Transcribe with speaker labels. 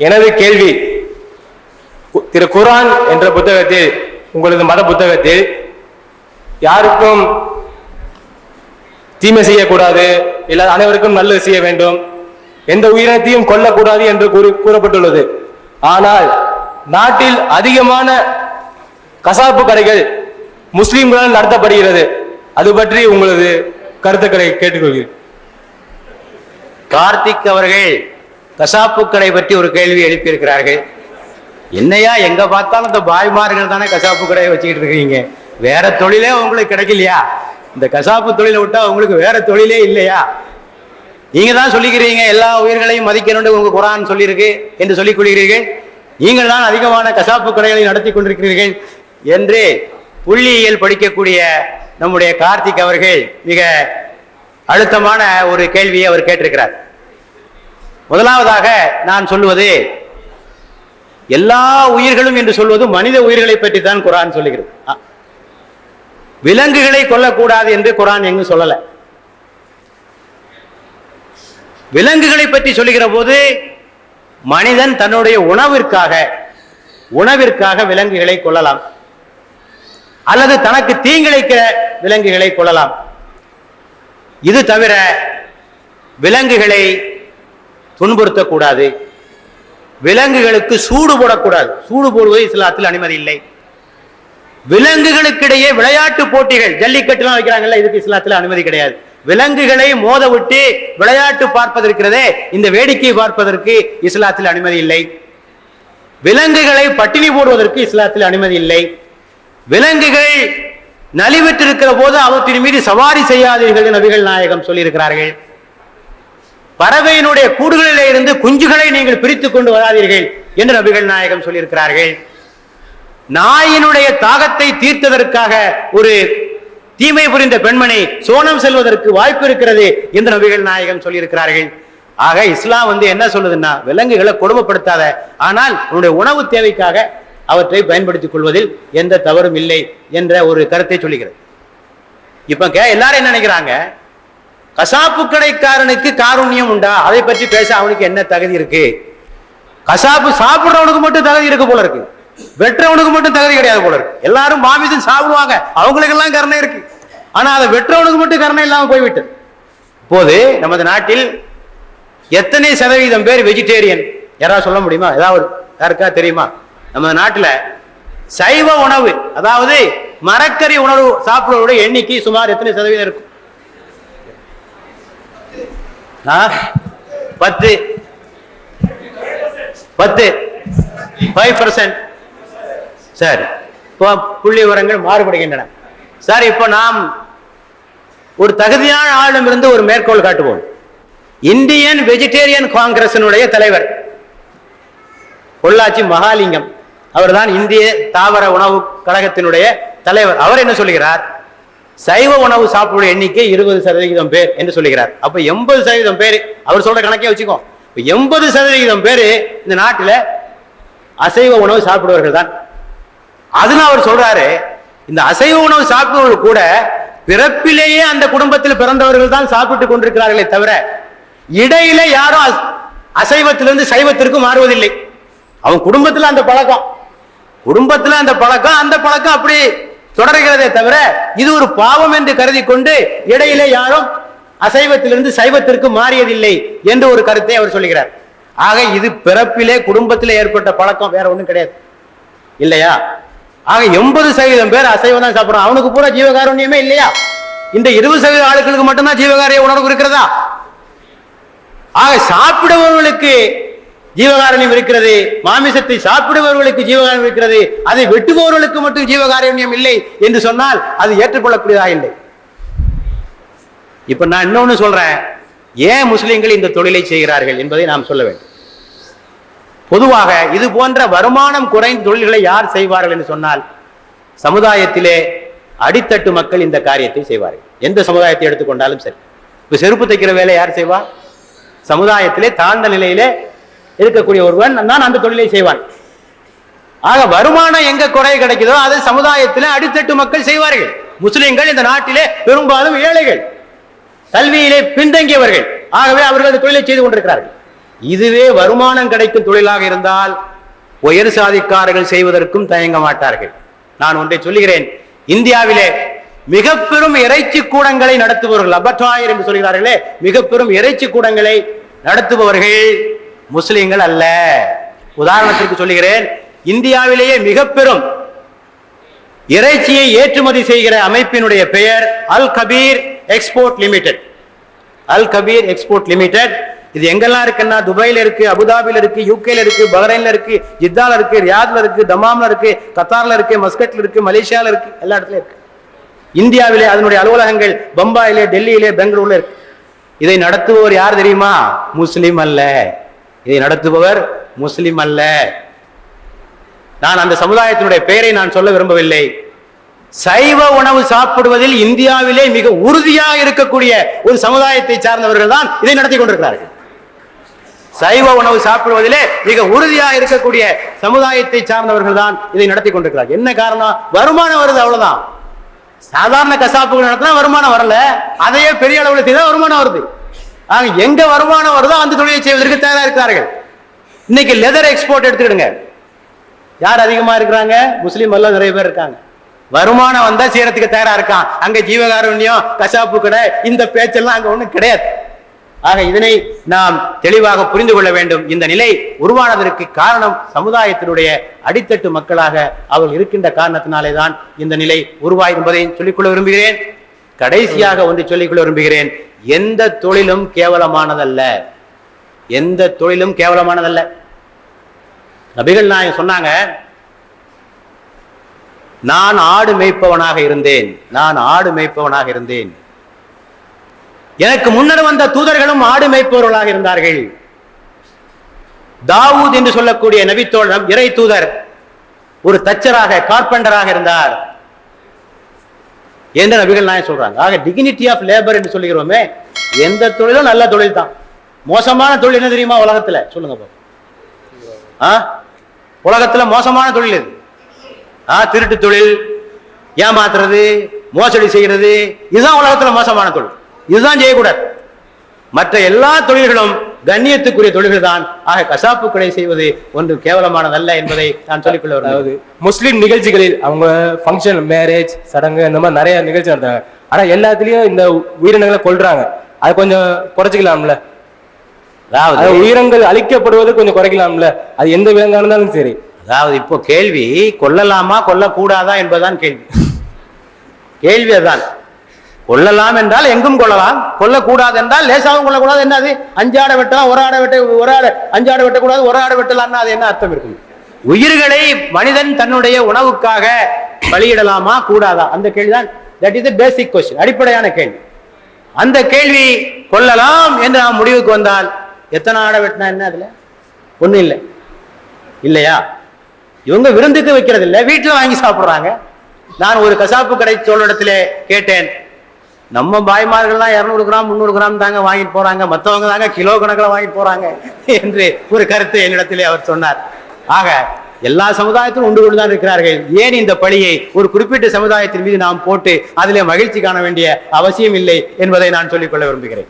Speaker 1: எனது கேள்வி கு- திரு குரான் என்ற புத்தகத்தில் உங்களது மத புத்தகத்தில் யாருக்கும் தீமை செய்யக்கூடாது இல்ல அனைவருக்கும் நல்லது செய்ய வேண்டும் எந்த உயிரினத்தையும் கொல்லக்கூடாது என்று கூறி கூறப்பட்டுள்ளது. ஆனால் நாட்டில் அதிகமான கசாப்பு கடைகள் முஸ்லிம்களால் நடத்தப்படுகிறது. அது பற்றி உங்களது கருத்துக்களை கேட்டுக்கொள்கிறேன்.
Speaker 2: கார்த்திக் அவர்கள் கசாப்பு கடை பற்றி ஒரு கேள்வி எழுப்பியிருக்கிறார்கள். என்னையா எங்க பார்த்தாலும் இந்த பாய்மார்கள் தானே கசாப்பு கடையை வச்சுக்கிட்டு இருக்கீங்க? வேற தொழிலே உங்களுக்கு கிடைக்கலையா? இந்த கசாப்பு தொழிலை விட்டா உங்களுக்கு வேற தொழிலே இல்லையா? நீங்க தான் சொல்லிக்கிறீங்க எல்லா உயிர்களையும் மதிக்கணும்னு உங்க குரான் சொல்லியிருக்கு என்று சொல்லிக் கொள்கிறீர்கள். நீங்கள் தான் அதிகமான கசாப்பு கடைகளை நடத்தி கொண்டிருக்கிறீர்கள் என்று புள்ளியியல் படிக்கக்கூடிய நம்முடைய கார்த்திக் அவர்கள் மிக அழுத்தமான ஒரு கேள்வியை அவர் கேட்டிருக்கிறார். முதலாவதாக நான் சொல்லுவது எல்லா உயிர்களும் என்று சொல்வது மனித உயிர்களை பற்றி தான் குரான் சொல்லுகிறது. விலங்குகளை கொல்லக்கூடாது என்று குரான் எங்கும் சொல்லல. விலங்குகளை பற்றி சொல்லுகிற போது மனிதன் தன்னுடைய உணவிற்காக உணவிற்காக விலங்குகளை கொள்ளலாம் அல்லது தனக்கு தீங்கிழைக்க விலங்குகளை கொள்ளலாம் இது தவிர விலங்குகளை துன்புறுத்தக்கூடாது. விலங்குகளுக்கு சூடு போடக்கூடாது. சூடு போடுவது இஸ்லாத்தில் அனுமதி இல்லை. விலங்குகளுக்கிடையே விளையாட்டு போட்டிகள் ஜல்லிக்கட்டுலாம் வைக்கிறாங்கல்ல இதுக்கு இஸ்லாத்தில் அனுமதி கிடையாது. விலங்குகளை மோத விட்டு விளையாட்டு பார்ப்பதற்கிறதே இந்த வேடிக்கை பார்ப்பதற்கு இஸ்லாத்தில் அனுமதி இல்லை. விலங்குகளை பட்டினி போடுவதற்கு இஸ்லாத்தில் அனுமதி இல்லை. விலங்குகள் நலிவிட்டிருக்கிற போது அவற்றின் மீது சவாரி செய்யாதீர்கள் நபிகள் நாயகம் சொல்லியிருக்கிறார்கள். பறவையினுடைய கூடுகளிலே இருந்து குஞ்சுகளை நீங்கள் பிரித்துக் கொண்டு வராதீர்கள் என்று நபிகள் நாயகம் சொல்லியிருக்கிறார்கள். நாயினுடைய தாகத்தை தீர்த்ததற்காக ஒரு தீமை புரிந்த பெண்மணி சோனம் செல்வதற்கு வாய்ப்பு இருக்கிறது என்று நபிகள் நாயகம் சொல்லியிருக்கிறார்கள். ஆக இஸ்லாம் வந்து என்ன சொல்லுதுன்னா விலங்குகளை கொடுமைப்படுத்தாத ஆனால் உன்னுடைய உணவு தேவைக்காக அவற்றை பயன்படுத்திக் கொள்வதில் எந்த தவறும் இல்லை என்ற ஒரு கருத்தை சொல்லுகிறது. இப்ப எல்லாரும் என்ன நினைக்கிறாங்க? கசாப்பு கடைக்காரனுக்கு காருண்யம் உண்டா? அதை பற்றி பேச அவனுக்கு என்ன தகுதி இருக்கு? கசாப்பு சாப்பிடுறவனுக்கு மட்டும் தகுதி இருக்கு போல இருக்கு. வெட்டுறவனுக்கு மட்டும் தகுதி கிடையாது போல இருக்கு. எல்லாரும் மாமிசம் சாப்பிடுவாங்க. அவங்களுக்கு எல்லாம் கருணை இருக்கு. ஆனா அதை வெட்டுறவனுக்கு மட்டும் கருணை இல்லாம போய்விட்டு. இப்போது நமது நாட்டில் எத்தனை சதவீதம் பேர் வெஜிடேரியன் யாராவது சொல்ல முடியுமா? ஏதாவது யாருக்கா தெரியுமா? நம்ம நாட்டில் சைவ உணவு அதாவது மரக்கறி உணவு சாப்பிடுவதோட எண்ணிக்கை சுமார் எத்தனை சதவீதம் இருக்கும்? பத்து. பத்து. ஃபைவ் பர்சன்ட் சரி. இப்போ புள்ளி விவரங்கள் மாறுபடுகின்றன. சார் இப்போ நாம் ஒரு தகுதியான ஆளுமிருந்து ஒரு மேற்கோள் காட்டுவோம். இந்தியன் வெஜிடேரியன் காங்கிரசனுடைய தலைவர் பொள்ளாச்சி மகாலிங்கம். அவர்தான் இந்திய தாவர உணவு கழகத்தினுடைய தலைவர். அவர் என்ன சொல்லுகிறார்? சைவ உணவு சாப்பிடுற எண்ணிக்கை இருபது சதவிகிதம் பேர் என்று சொல்லுகிறார். அப்ப எண்பது சதவீதம் பேர் அவர் சொல்ற கணக்கே வச்சுக்கோ. எண்பது சதவிகிதம் பேர் இந்த நாட்டில் அசைவ உணவு சாப்பிடுவர்கள் தான். அதுல அவர் சொல்றாரு இந்த அசைவ உணவு சாப்பிடுவர்கள் கூட பிறப்பிலேயே அந்த குடும்பத்தில் பிறந்தவர்கள் தான் சாப்பிட்டு கொண்டிருக்கிறார்களே தவிர இடையில யாரும் அஸ்- அசைவத்திலிருந்து சைவத்திற்கு மாறுவதில்லை. அவன் குடும்பத்துல அந்த பழக்கம். குடும்பத்துல அந்த பழக்கம் அந்த பழக்கம் அப்படி தொடர்கிறதே தவிர இது ஒரு பாவம் என்று கருதி கொண்டு இடையிலே யாரும் அசைவத்திலிருந்து சைவத்திற்கு மாறியதில்லை என்று ஒரு கருத்தை அவர் சொல்லுகிறார். ஆக இது பிறப்பிலே குடும்பத்திலே ஏற்பட்ட பழக்கம் வேற ஒன்றும் கிடையாது. இல்லையா? ஆக எண்பது சதவீதம் பேர் அசைவம் தான் சாப்பிடுறான் அவனுக்கு பூரா ஜீவகாருண்யமே இல்லையா? இந்த இருபது சதவீத ஆளுகளுக்கு மட்டும்தான் ஜீவகாரிய உணர்வு இருக்கிறதா? ஆக சாப்பிடுபவர்களுக்கு ஜீவகாரண்யம் இருக்கிறது. மாமிசத்தை சாப்பிடுபவர்களுக்கு ஜீவகாரண்யம் இருக்கிறது. அதை வெட்டுபவர்களுக்கு மட்டும் ஜீவகாரண்யம் இல்லை என்று சொன்னால் அது ஏற்றுக்கொள்ளக்கூடியதா இல்லை. இப்ப நான் இன்னொன்னு சொல்றேன். ஏன் முஸ்லிம்கள் இந்த தொழிலை செய்கிறார்கள் என்பதை நாம் சொல்ல வேண்டும். பொதுவாக இது போன்ற வருமானம் குறைந்த தொழில்களை யார் செய்வார்கள் என்று சொன்னால் சமுதாயத்திலே அடித்தட்டு மக்கள் இந்த காரியத்தை செய்வார்கள். எந்த சமுதாயத்தை எடுத்துக்கொண்டாலும் சரி. இப்ப செருப்பு தைக்கிற வேலை யார் செய்வா? சமுதாயத்திலே தாழ்ந்த நிலையிலே இருக்கக்கூடிய ஒருவன் தான் அந்த தொழிலை செய்வான். ஆக வருமானம் எங்க குறை கிடைக்குதோ அது சமுதாயத்திலே அடித்தட்டு மக்கள் செய்வார்கள். முஸ்லிம்கள் இந்த நாட்டிலே பெரும்பாலும் ஏழைகள். கல்வியிலே பின்தங்கியவர்கள். ஆகவே அவர்கள் அந்த தொழிலை செய்து கொண்டிருக்கிறார்கள். இதுவே வருமானம் கிடைக்கும் தொழிலாக இருந்தால் உயர் சாதிக்காரர்கள் செய்வதற்கும் தயங்க மாட்டார்கள். நான் ஒன்றை சொல்லுகிறேன். இந்தியாவிலே மிக பெரும் இறைச்சி கூடங்களை நடத்துபவர்கள் அபட்வாயர் என்று சொல்கிறார்களே மிக பெரும் இறைச்சி கூடங்களை நடத்துபவர்கள் முஸ்லிம்கள் அல்ல. உதாரணத்திற்கு சொல்லுகிறேன் இந்தியாவிலேயே மிக பெரும் இறைச்சியை ஏற்றுமதி செய்கிற அமைப்பினுடைய பெயர் Al Kabir export limited. Al Kabir export limited. இது எங்கெல்லாம் இருக்குன்னா துபாயில இருக்கு அபுதாபில இருக்கு யூகேல இருக்கு பஹ்ரைன்ல இருக்கு ஜித்தால இருக்கு ரியாத்ல இருக்கு தமாம்ல இருக்கு கத்தார்ல இருக்கு மஸ்கட்ல இருக்கு மலேசியால இருக்கு எல்லா இடத்துலயும் இருக்கு. இந்தியாவிலே அதனுடைய அலுவலகங்கள் பம்பாயிலே டெல்லியிலே பெங்களூர்ல இருக்கு. இதை நடத்துவோர் யார் தெரியுமா? முஸ்லீம் அல்ல. இதை நடத்துபவர் முஸ்லிம் அல்ல. நான் அந்த சமுதாயத்தினுடைய பெயரை நான் சொல்ல விரும்பவில்லை. சைவ உணவு சாப்பிடுவதில் இந்தியாவிலே மிக உறுதியாக இருக்கக்கூடிய ஒரு சமுதாயத்தை சார்ந்தவர்கள் தான் இதை நடத்தி கொண்டிருக்கிறார்கள். சைவ உணவு சாப்பிடுவதிலே மிக உறுதியாக இருக்கக்கூடிய சமுதாயத்தை சார்ந்தவர்கள் தான் இதை நடத்தி கொண்டிருக்கிறார்கள். என்ன காரணம்? வருமானம் வருது அவ்வளவுதான். சாதாரண கசாப்புகள் நடத்தினா வருமானம் வரல. அதையே பெரிய அளவில் செய்தால் வருமானம் வருது. ஆக எங்க வருமானம் வருதோ அந்த தொழிலை செய்வதற்கு தயாராக இருக்கிறார்கள். இன்னைக்கு லெதர் எக்ஸ்போர்ட் எடுத்துக்கிடுங்க. யார் அதிகமா இருக்கிறாங்க? முஸ்லீம் எல்லாம் நிறைய பேர் இருக்காங்க. வருமானம் வந்தா செய்யறதுக்கு தயாரா இருக்கான். அங்க ஜீவகாருண்யம் கசாப்பு கடை இந்த பேச்செல்லாம் அங்க ஒண்ணும் கிடையாது. ஆக இதனை நாம் தெளிவாக புரிந்து கொள்ள வேண்டும். இந்த நிலை உருவானதற்கு காரணம் சமுதாயத்தினுடைய அடித்தட்டு மக்களாக அவர்கள் இருக்கின்ற காரணத்தினாலே தான் இந்த நிலை உருவாய் என்பதை சொல்லிக்கொள்ள விரும்புகிறேன். கடைசியாக ஒன்று சொல்லிக்கொள்ள விரும்புகிறேன் எந்த தொழிலும் கேவலமானதல்ல. எந்த தொழிலும் கேவலமானதல்ல. நபிகள் நாயகம் சொன்னாங்க நான் ஆடு மேய்ப்பவனாக இருந்தேன். நான் ஆடு மேய்ப்பவனாக இருந்தேன். எனக்கு முன்னர் வந்த தூதர்களும் ஆடு மேய்ப்பவர்களாக இருந்தார்கள். தாவூத் என்று சொல்லக்கூடிய நபித்தோழம் இறை தூதர் ஒரு தச்சராக கார்பெண்டராக இருந்தார். எந்த நபிகள் நாயகம் சொல்றாங்க? ஆக டிகினிட்டி ஆஃப் லேபர் என்று சொல்லுகிறோமே எந்த தொழிலும் நல்ல தொழில் தான் மோசமான தொழில் என்ன தெரியுமா உலகத்துல? சொல்லுங்க பாப்போம். ஆ? உலகத்துல மோசமான தொழில் இது ஆ திருட்டு தொழில் ஏமாத்துறது மோசடி செய்கிறது இதுதான் உலகத்துல மோசமான தொழில். இதுதான் செய்யக்கூடாது. மற்ற எல்லா தொழில்களும் கண்ணியத்துக்குரிய தொழில்கள் தான் ஆக கசாப்பு கடை செய்வது ஒன்று கேவலமானதல்ல என்பதை நான் சொல்லிக்கொள்ள
Speaker 1: அதாவது முஸ்லிம் நிகழ்ச்சிகளில் அவங்க ஃபங்க்ஷன் மேரேஜ் சடங்கு இந்த மாதிரி நிறைய நிகழ்ச்சி நடத்துறாங்க. ஆனா எல்லாத்துலயும் இந்த உயிரினங்களை கொல்றாங்க. அது கொஞ்சம் குறைச்சிக்கலாம்ல?
Speaker 2: அதாவது
Speaker 1: அது உயிரங்கள் அழிக்கப்படுவது கொஞ்சம் குறைக்கலாம்ல? அது எந்த விலங்கா இருந்தாலும் சரி.
Speaker 2: அதாவது இப்போ கேள்வி கொல்லலாமா கொல்லக்கூடாதா என்பதுதான் கேள்வி. கேள்வி அதுதான். கொல்லலாம் என்றால் எங்கும் கொள்ளலாம் கொல்லக்கூடாது. என்றால் லேசாகவும் கொள்ளக்கூடாது என்னது ஆடை வெட்டலாம் ஒரு ஆடை வெட்ட ஒரு ஆடை அஞ்சாடை வெட்டக்கூடாது ஒரு ஆடை வெட்டலாம்னா அது என்ன அர்த்தம் இருக்கும்? உயிர்களை மனிதன் தன்னுடைய உணவுக்காக பலியிடலாமா கூடாதா? அந்த கேள்விதான். தட் இஸ் பேசிக் கொஸ்டின் அடிப்படையான கேள்வி. அந்த கேள்வி கொள்ளலாம் என்று நாம் முடிவுக்கு வந்தால் எத்தனை ஆடை வெட்டினா என்ன அதுல? ஒன்றும் இல்லை. இல்லையா? இவங்க விருந்துக்கு வைக்கிறது இல்லை வீட்டுல வாங்கி சாப்பிடுறாங்க. நான் ஒரு கசாப்பு கடை சோழடத்திலே கேட்டேன். நம்ம பாய்மார்கள்லாம் இருநூறு கிராம் முந்நூறு கிராம் தாங்க வாங்கிட்டு போறாங்க. மத்தவங்க தாங்க கிலோ கணக்கில் வாங்கிட்டு போறாங்க என்று ஒரு கருத்து என்னிடத்திலே அவர் சொன்னார். ஆக எல்லா சமுதாயத்திலும் உண்டு கொண்டு தான் இருக்கிறார்கள். ஏன் இந்த பழியை ஒரு குறிப்பிட்ட சமுதாயத்தின் மீது நாம் போட்டு அதிலே மகிழ்ச்சி காண வேண்டிய அவசியம் இல்லை என்பதை நான் சொல்லிக்கொள்ள விரும்புகிறேன்.